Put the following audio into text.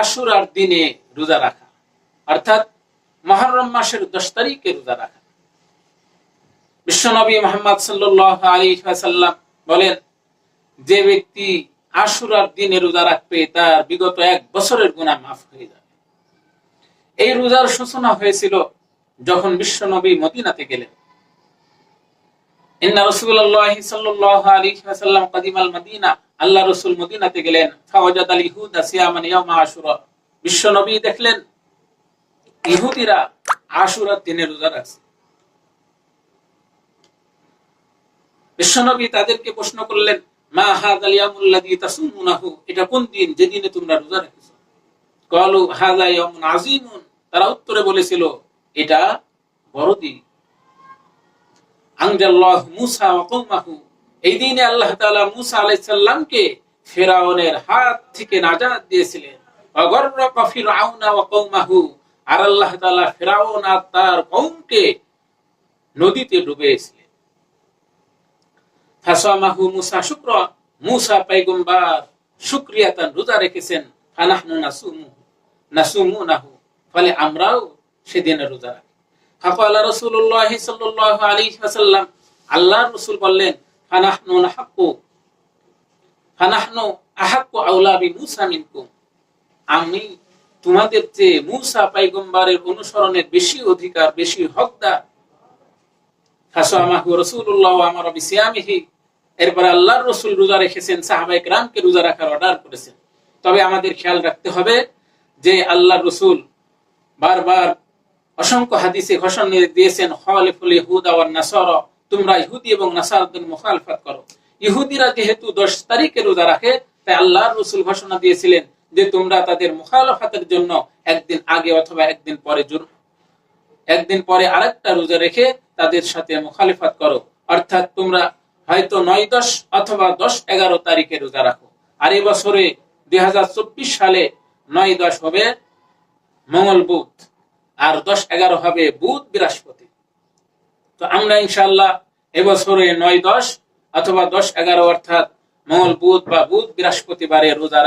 আশুরার দিনে রোজা রাখা। অর্থাৎ মহরম মাসের দশ তারিখে রোজা রাখা। বিশ্বনবী মোহাম্মদ সাল্লাহ আলী সাল্লাম বলেন, যে ব্যক্তি আশুরার দিনে রোজা রাখবে, তার বিগত এক বছরের গুণা মাফ হয়ে যাবে। এই রোজার সূচনা হয়েছিল যখন বিশ্বনবী মদিনাতে গেলেন। ইন্না রাসূলুল্লাহ সাল্লাল্লাহু আলাইহি ওয়াসাল্লাম কাদিমাল মদিনা আল্লাহ রাসূল মদিনাতে গেলেন। ফাওয়াজাদ আল বিশ্বনবী দেখলেন, ইহুদিরা আশুরার দিনে রোজা রাখছে। বিশ্বনবী তাদেরকে প্রশ্ন করলেন, মা হাযাল ইয়ামুল্লাযী তাসুমুনাহু? এটা কোন দিন? যেদিনে তোমরা রোজা রেখেছো। ক্বালু হাযা ইয়ামুন আযীমুন। তারা উত্তরে বলেছিল, এটা বড় দিন আনজাল্লাহ মুসা ওয়া এই দিনে আল্লাহ মুসা আলাইহিস সালামকে ফিরাউনের হাত থেকে নাজাত দিয়েছিলেন। অগর্রকা ফিরআউনা ওয়া কওমাহু। আর আল্লাহ তাআলা ফিরাউন আর তার কওমকে নদীতে ডুবিয়েছিলেন। ফাসামাহু মুসা শুক্র, মুসা শুকরিয়াতান রোজা রেখেছেন। ফানাহনু নাসুমু, নাসুমুনাহু। ফলে আমরাও সেদিন রোজা রাখি। ফাকাল রাসূলুল্লাহ সাল্লাল্লাহু আলাইহি ওয়াসাল্লাম, আল্লাহর রাসূল বললেন ফানাহনু নাহাক্কু। ফানাহনু আহাক্কু আউলা বি মুসা মিনকুম। আমি তোমাদের চেয়ে মুসা পয়গম্বরের অনুসরণের বেশি অধিকার, বেশি হকদার। আল্লাহর রাসূল রোজা রেখেছেন কেরামকে রোজা রাখার অর্ডার করেছেন। তবে আমাদের খেয়াল রাখতে হবে যে আল্লাহর রাসূল বারবার অসংখ্য হাদিসে ঘোষণা দিয়েছেন, খালিফুল ইহুদা ওয়ান নাসারা। তোমরা ইহুদি এবং নাসারাদের মুখালফাত করো। ইহুদিরা যেহেতু 10 তারিখে রোজা রাখে, তাই আল্লাহর রাসূল ঘোষণা দিয়েছিলেন যে তোমরা তাদের মুখালফাতের জন্য একদিন আগে অথবা একদিন পরে জুর- একদিন পরে আরেকটা রোজা রেখে তাদের সাথে মুখালিফাত করো। অর্থাৎ তোমরা হয়তো নয় দশ অথবা দশ এগারো তারিখে রোজা রাখো। আর এই বছরে দুই হাজার চব্বিশ সালে নয় দশ হবে মঙ্গল বুধ, আর দশ এগারো হবে বুধ বৃহস্পতি। তো আমরা ইনশাল্লাহ এবছরে নয় দশ অথবা দশ এগারো অর্থাৎ মঙ্গল বুধ বা বুধ বৃহস্পতিবারে রোজা